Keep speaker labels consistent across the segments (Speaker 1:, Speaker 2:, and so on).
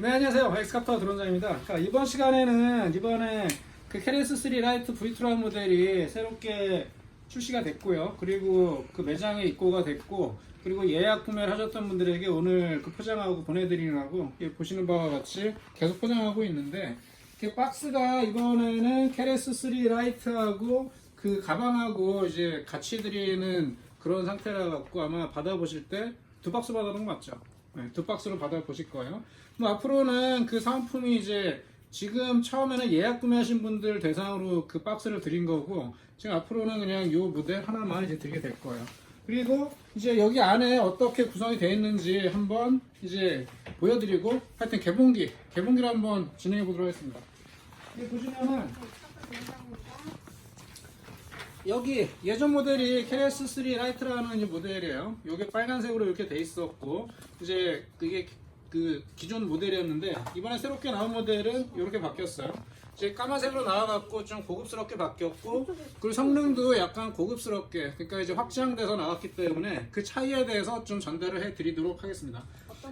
Speaker 1: 네 안녕하세요 엑스카터 드론장입니다. 그러니까 이번 시간에는 이번에 그 캐리스 3 라이트 V2라는 모델이 새롭게 출시가 됐고요. 그리고 그 매장에 입고가 됐고 그리고 예약 구매를 하셨던 분들에게 오늘 그 포장하고 보내드리느라고 이 보시는 바와 같이 계속 포장하고 있는데 그 박스가 이번에는 캐리스 3 라이트하고 그 가방하고 이제 같이 드리는 그런 상태라 갖고 아마 받아보실 때 두 박스 받아본 거 맞죠? 네, 두 박스로 받아보실 거예요. 뭐 앞으로는 그 상품이 이제 지금 처음에는 예약 구매하신 분들 대상으로 그 박스를 드린 거고 지금 앞으로는 그냥 요 모델 하나만 이제 드리게 될 거예요. 그리고 이제 여기 안에 어떻게 구성이 되어 있는지 한번 이제 보여드리고 하여튼 개봉기 개봉기를 한번 진행해 보도록 하겠습니다. 보시면은 여기 예전 모델이 KS 3 라이트라는 모델이에요. 이게 빨간색으로 이렇게 돼 있었고 이제 그게 그 기존 모델이었는데 이번에 새롭게 나온 모델은 이렇게 바뀌었어요. 이제 까만색으로 나와갖고 좀 고급스럽게 바뀌었고 그리고 성능도 약간 고급스럽게 그러니까 이제 확장돼서 나왔기 때문에 그 차이에 대해서 좀 전달을 해드리도록 하겠습니다.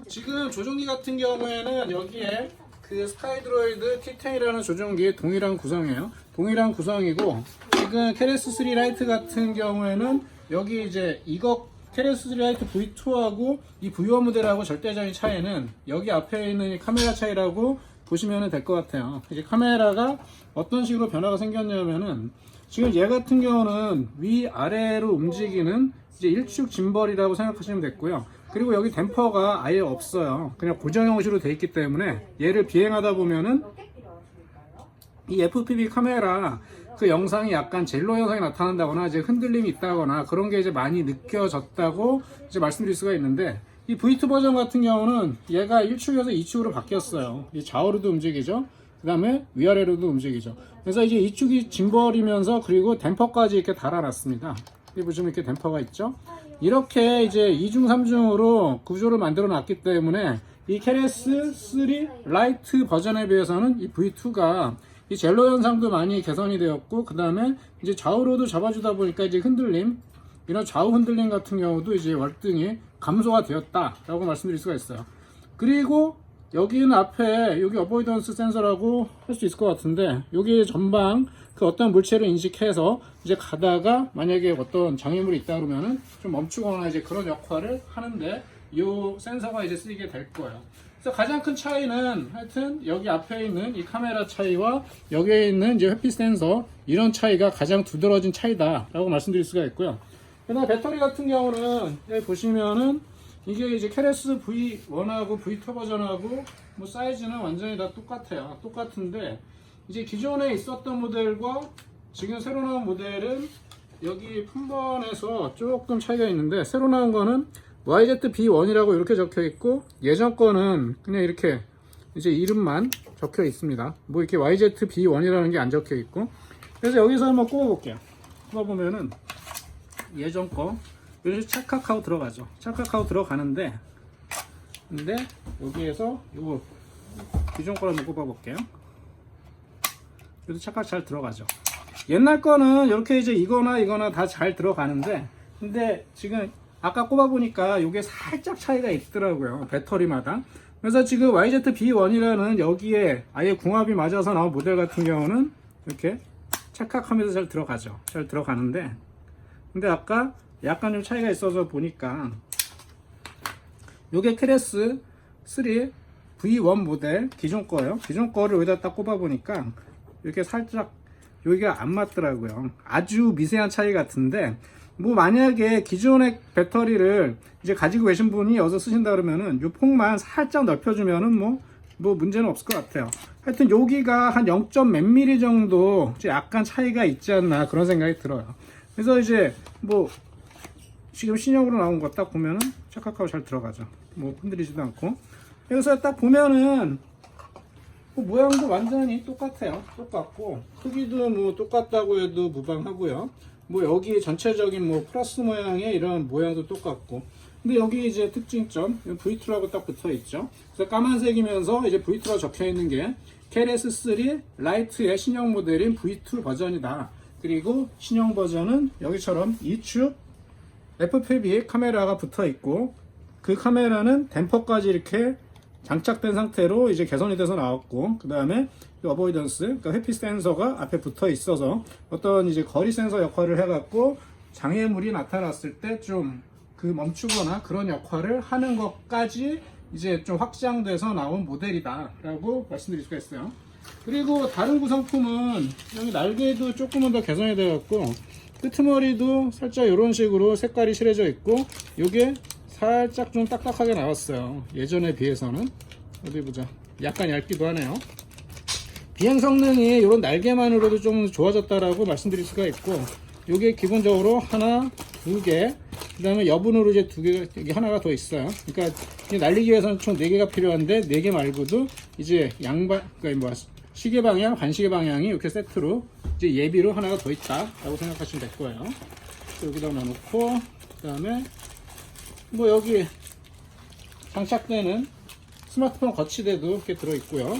Speaker 1: 지금 조종기 같은 경우에는 여기에 그 스카이드로이드 T10이라는 조종기 동일한 구성이에요. 동일한 구성이고 지금 캐레스 3 라이트 같은 경우에는 여기 이제 이거 캐레스 3 라이트 V2하고 이 V1 모델하고 절대적인 차이는 여기 앞에 있는 이 카메라 차이라고 보시면 될 것 같아요. 이제 카메라가 어떤 식으로 변화가 생겼냐면은 지금 얘 같은 경우는 위 아래로 움직이는 이제 일축 짐벌이라고 생각하시면 됐고요. 그리고 여기 댐퍼가 아예 없어요. 그냥 고정 형식으로 돼 있기 때문에 얘를 비행하다 보면은 이 FPV 카메라 그 영상이 약간 젤로 현상이 나타난다거나 이제 흔들림이 있다거나 그런 게 이제 많이 느껴졌다고 이제 말씀드릴 수가 있는데 이 V2 버전 같은 경우는 얘가 1축에서 2축으로 바뀌었어요. 이 좌우로도 움직이죠. 그 다음에 위아래로도 움직이죠. 그래서 이제 2축이 짐벌이면서 그리고 댐퍼까지 이렇게 달아놨습니다. 여기 보시면 이렇게 댐퍼가 있죠. 이렇게 이제 2중 3중으로 구조를 만들어 놨기 때문에 이 캐레스 3 라이트 버전에 비해서는 이 V2가 이 젤로 현상도 많이 개선이 되었고 그 다음에 이제 좌우로도 잡아주다 보니까 이제 흔들림 이런 좌우 흔들림 같은 경우도 이제 월등히 감소가 되었다라고 말씀드릴 수가 있어요. 그리고 여기는 앞에 여기 어보이던스 센서라고 할 수 있을 것 같은데 여기 전방 그 어떤 물체를 인식해서 이제 가다가 만약에 어떤 장애물이 있다 그러면은 좀 멈추거나 이제 그런 역할을 하는데 이 센서가 이제 쓰이게 될 거예요. 그래서 가장 큰 차이는 하여튼 여기 앞에 있는 이 카메라 차이와 여기에 있는 이제 회피 센서 이런 차이가 가장 두드러진 차이다라고 말씀드릴 수가 있고요. 그다음 배터리 같은 경우는 여기 보시면은 이게 이제 캐레스 V1하고 V2 버전하고 뭐 사이즈는 완전히 다 똑같아요. 똑같은데 이제 기존에 있었던 모델과 지금 새로 나온 모델은 여기 품번에서 조금 차이가 있는데 새로 나온 거는 YZB1이라고 이렇게 적혀 있고 예전 거는 그냥 이렇게 이제 이름만 적혀 있습니다. 뭐 이렇게 YZB1이라는 게 안 적혀 있고 그래서 여기서 한번 꼽아 볼게요. 꼽아 보면은 예전 거 이렇게 찰칵하고 들어가죠. 찰칵하고 들어가는데 근데 여기에서 요거 기존 거를 한번 꼽아 볼게요. 그래도 찰칵 잘 들어가죠. 옛날 거는 이렇게 이제 이거나 이거나 다 잘 들어가는데 근데 지금 아까 꼽아보니까 이게 살짝 차이가 있더라고요. 배터리마다. 그래서 지금 YZB1이라는 여기에 아예 궁합이 맞아서 나온 모델 같은 경우는 이렇게 찰칵하면서 잘 들어가죠. 잘 들어가는데 근데 아까 약간 좀 차이가 있어서 보니까 요게 캐레스 3 V1 모델 기존 거예요. 기존 거를 여기다 딱 꼽아 보니까 이렇게 살짝 여기가 안 맞더라고요. 아주 미세한 차이 같은데 뭐 만약에 기존의 배터리를 이제 가지고 계신 분이 여기서 쓰신다 그러면은 요 폭만 살짝 넓혀주면은 뭐, 뭐 문제는 없을 것 같아요. 하여튼 여기가 한 0. 몇 미리 정도 약간 차이가 있지 않나 그런 생각이 들어요. 그래서 이제 뭐 지금 신형으로 나온 거 딱 보면은 착각하고 잘 들어가죠. 뭐 흔들리지도 않고. 그래서 딱 보면은 뭐 모양도 완전히 똑같아요. 똑같고 크기도 뭐 똑같다고 해도 무방하고요. 뭐 여기 전체적인 뭐 플러스 모양의 이런 모양도 똑같고. 근데 여기 이제 특징점 V2라고 딱 붙어 있죠. 그래서 까만색이면서 이제 V2라고 적혀 있는 게 KLS3 라이트의 신형 모델인 V2 버전이다. 그리고 신형 버전은 여기처럼 2축 FPV 카메라가 붙어 있고 그 카메라는 댐퍼까지 이렇게 장착된 상태로 이제 개선이 돼서 나왔고 그 다음에 어보이던스 그러니까 회피 센서가 앞에 붙어 있어서 어떤 이제 거리 센서 역할을 해갖고 장애물이 나타났을 때 좀 그 멈추거나 그런 역할을 하는 것까지 이제 좀 확장돼서 나온 모델이다라고 말씀드릴 수가 있어요. 그리고 다른 구성품은 여기 날개도 조금은 더 개선이 되었고 끄트머리도 살짝 이런 식으로 색깔이 칠해져 있고 이게 살짝 좀 딱딱하게 나왔어요. 예전에 비해서는 어디 보자. 약간 얇기도 하네요. 비행 성능이 이런 날개만으로도 좀 좋아졌다라고 말씀드릴 수가 있고 이게 기본적으로 하나, 두 개, 그 다음에 여분으로 이제 두 개, 이게 하나가 더 있어요. 그러니까 날리기 위해서는 총 네 개가 필요한데 네 개 말고도 이제 양방, 그러니까 뭐 시계 방향, 반시계 방향이 이렇게 세트로 이제 예비로 하나가 더 있다라고 생각하시면 될 거예요. 여기다 놔놓고 그 다음에 뭐 여기 장착되는 스마트폰 거치대도 이렇게 들어있고요.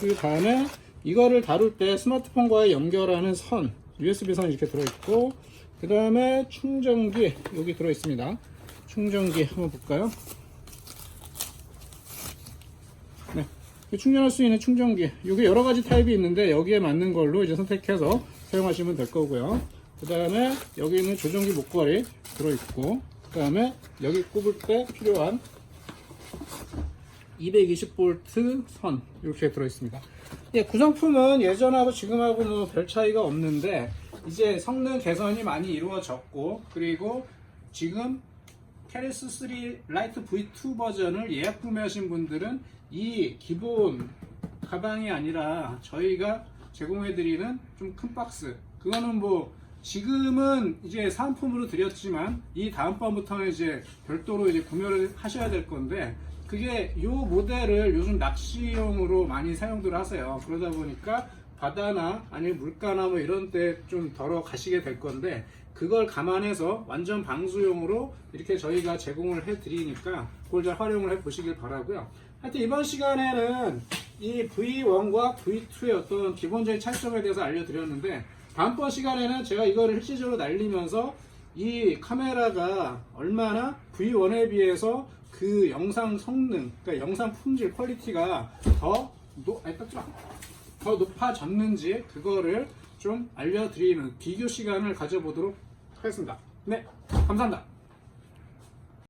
Speaker 1: 그 다음에 이거를 다룰 때 스마트폰과의 연결하는 선, USB 선 이렇게 들어있고, 그 다음에 충전기 여기 들어있습니다. 충전기 한번 볼까요? 네. 그 충전할 수 있는 충전기. 이게 여러 가지 타입이 있는데 여기에 맞는 걸로 이제 선택해서 사용하시면 될 거고요. 그 다음에 여기 있는 조종기 목걸이 들어있고, 그 다음에 여기 꼽을 때 필요한 220V 선 이렇게 들어있습니다. 예, 구성품은 예전하고 지금하고 뭐 별 차이가 없는데 이제 성능 개선이 많이 이루어졌고 그리고 지금 캐리스 3 라이트 V2 버전을 예약 구매하신 분들은 이 기본 가방이 아니라 저희가 제공해드리는 좀 큰 박스 그거는 뭐 지금은 이제 사은품으로 드렸지만 이 다음번부터는 이제 별도로 이제 구매를 하셔야 될 건데 그게 이 모델을 요즘 낚시용으로 많이 사용들 하세요. 그러다 보니까 바다나 아니면 물가나 뭐 이런 때좀 덜어 가시게 될 건데 그걸 감안해서 완전 방수용으로 이렇게 저희가 제공을 해 드리니까 그걸 잘 활용을 해 보시길 바라고요. 하여튼 이번 시간에는 이 V1과 V2의 어떤 기본적인 차이점에 대해서 알려드렸는데 다음번 시간에는 제가 이거를 실질적으로 날리면서 이 카메라가 얼마나 V1에 비해서 그 영상 성능, 그러니까 영상 품질 퀄리티가 더, 노, 아니, 더 높아졌는지 그거를 좀 알려드리는 비교 시간을 가져보도록 하겠습니다. 네, 감사합니다.